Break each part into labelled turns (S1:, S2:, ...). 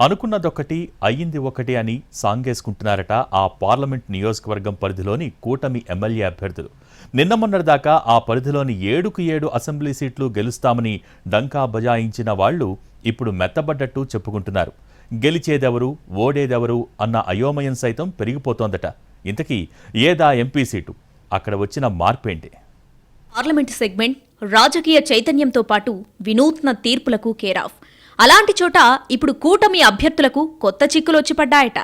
S1: అనుకున్నదొకటి అయ్యింది ఒకటి అని సాంగేసుకుంటున్నారట ఆ పార్లమెంట్ నియోజకవర్గం పరిధిలోని కూటమి ఎమ్మెల్యే అభ్యర్థులు. నిన్న మొన్నటిదాకా ఆ పరిధిలోని ఏడుకు ఏడు అసెంబ్లీ సీట్లు గెలుస్తామని డంకా బజాయించిన వాళ్ళు ఇప్పుడు మెత్తబడ్డట్టు చెప్పుకుంటున్నారు. గెలిచేదెవరు ఓడేదెవరు అన్న అయోమయం సైతం పెరిగిపోతోందట. ఇంతకీ ఏదా ఎంపీ సీటు? అక్కడ వచ్చిన మార్పేంటి?
S2: పార్లమెంట్ సెగ్మెంట్ రాజకీయ చైతన్యంతో పాటు వినూత్న తీర్పులకు కేరాఫ్. అలాంటి చోట ఇప్పుడు కూటమి అభ్యర్థులకు కొత్త చిక్కులు వచ్చి పడ్డాయట.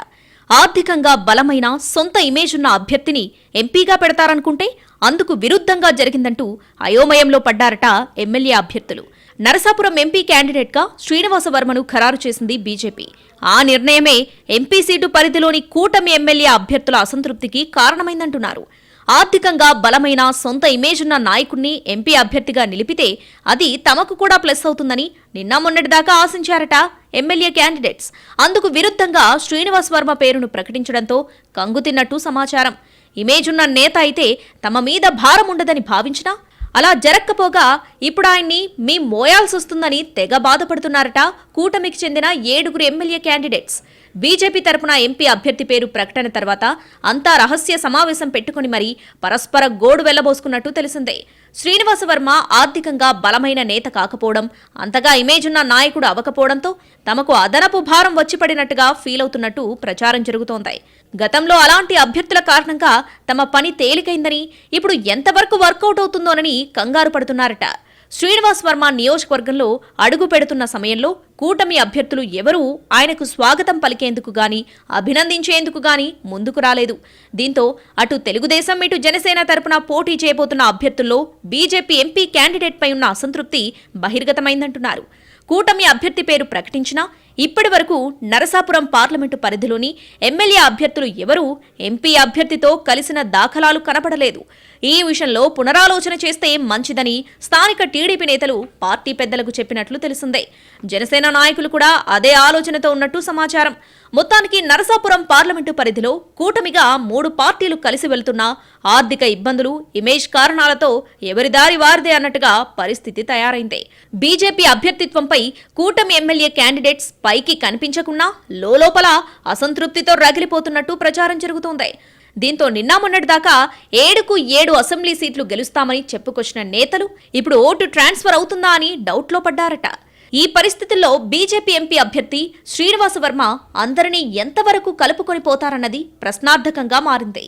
S2: ఆర్థికంగా బలమైన సొంత ఇమేజ్ ఉన్న అభ్యర్థిని ఎంపీగా పెడతారనుకుంటే అందుకు విరుద్ధంగా జరిగిందంటూ అయోమయంలో పడ్డారట ఎమ్మెల్యే అభ్యర్థులు. నరసాపురం ఎంపీ క్యాండిడేట్గా శ్రీనివాస వర్మను ఖరారు చేసింది బీజేపీ. ఆ నిర్ణయమే ఎంపీ సీటు పరిధిలోని కూటమి ఎమ్మెల్యే అభ్యర్థుల అసంతృప్తికి కారణమైందంటున్నారు. ఆర్థికంగా బలమైన సొంత ఇమేజ్ ఉన్న నాయకుణ్ణి ఎంపీ అభ్యర్థిగా నిలిపితే అది తమకు కూడా ప్లస్ అవుతుందని నిన్న మొన్నటిదాకా ఆశించారట ఎమ్మెల్యే క్యాండిడేట్స్ అందుకు విరుద్ధంగా శ్రీనివాస్ వర్మ పేరును ప్రకటించడంతో కంగుతిన్నట్టు సమాచారం. ఇమేజ్ ఉన్న నేత అయితే తమ మీద భారం ఉండదని భావించినా అలా జరక్కపోగా ఇప్పుడు ఆయన్ని మీ మోయాల్సి వస్తుందని తెగ బాధపడుతున్నారట కూటమికి చెందిన ఏడుగురు ఎమ్మెల్యే క్యాండిడేట్స్ బీజేపీ తరపున ఎంపీ అభ్యర్థి పేరు ప్రకటన తర్వాత అంతా రహస్య సమావేశం పెట్టుకుని మరీ పరస్పర గోడు వెళ్ళబోసుకున్నట్టు తెలిసిందే. శ్రీనివాస వర్మ ఆర్థికంగా బలమైన నేత కాకపోవడం అంతగా ఇమేజ్ ఉన్న నాయకుడు అవ్వకపోవడంతో తమకు అదనపు భారం వచ్చిపడినట్టుగా ఫీల్ అవుతున్నట్టు ప్రచారం జరుగుతోంది. గతంలో అలాంటి అభ్యర్థుల కారణంగా తమ పని తేలికైందని ఇప్పుడు ఎంతవరకు వర్కౌట్ అవుతుందోనని కంగారు పడుతున్నారట. శ్రీనివాస్ వర్మ నియోజకవర్గంలో అడుగు పెడుతున్న సమయంలో కూటమి అభ్యర్థులు ఎవరూ? ఆయనకు స్వాగతం పలికేందుకు గాని అభినందించేందుకు గాని ముందుకు రాలేదు. దీంతో అటు తెలుగుదేశం ఇటు జనసేన తరపున పోటీ చేయబోతున్న అభ్యర్థుల్లో బీజేపీ ఎంపీ క్యాండిడేట్పై ఉన్న అసంతృప్తి బహిర్గతమైందంటున్నారు. కూటమి అభ్యర్థి పేరు ప్రకటించినా ఇప్పటి వరకు నరసాపురం పార్లమెంటు పరిధిలోని ఎమ్మెల్యే అభ్యర్థులు ఎవరూ? ఎంపీ అభ్యర్థితో కలిసిన దాఖలాలు కనపడలేదు. ఈ విషయంలో పునరాలోచన చేస్తే మంచిదని స్థానిక టీడీపీ నేతలు పార్టీ పెద్దలకు చెప్పినట్లు తెలిసిందే. జనసేన నాయకులు కూడా అదే ఆలోచనతో ఉన్నట్టు సమాచారం. మొత్తానికి నరసాపురం పార్లమెంటు పరిధిలో కూటమిగా మూడు పార్టీలు కలిసి వెళ్తున్నా ఆర్థిక ఇబ్బందులు ఇమేజ్ కారణాలతో ఎవరిదారి వారిదే అన్నట్టుగా పరిస్థితి తయారైంది. బీజేపీ అభ్యర్థిత్వంపై కూటమి ఎమ్మెల్యే క్యాండిడేట్స్ పైకి కనిపించకున్నా లోపల అసంతృప్తితో రగిలిపోతున్నట్టు ప్రచారం జరుగుతోంది. దీంతో నిన్న మొన్నటి దాకా ఏడుకు ఏడు అసెంబ్లీ సీట్లు గెలుస్తామని చెప్పుకొచ్చిన నేతలు ఇప్పుడు ఓటు ట్రాన్స్ఫర్ అవుతుందా అని డౌట్లో పడ్డారట. ఈ పరిస్థితుల్లో బీజేపీ ఎంపీ అభ్యర్థి శ్రీనివాస వర్మ అందరినీ ఎంతవరకు కలుపుకొని పోతారన్నది ప్రశ్నార్థకంగా మారింది.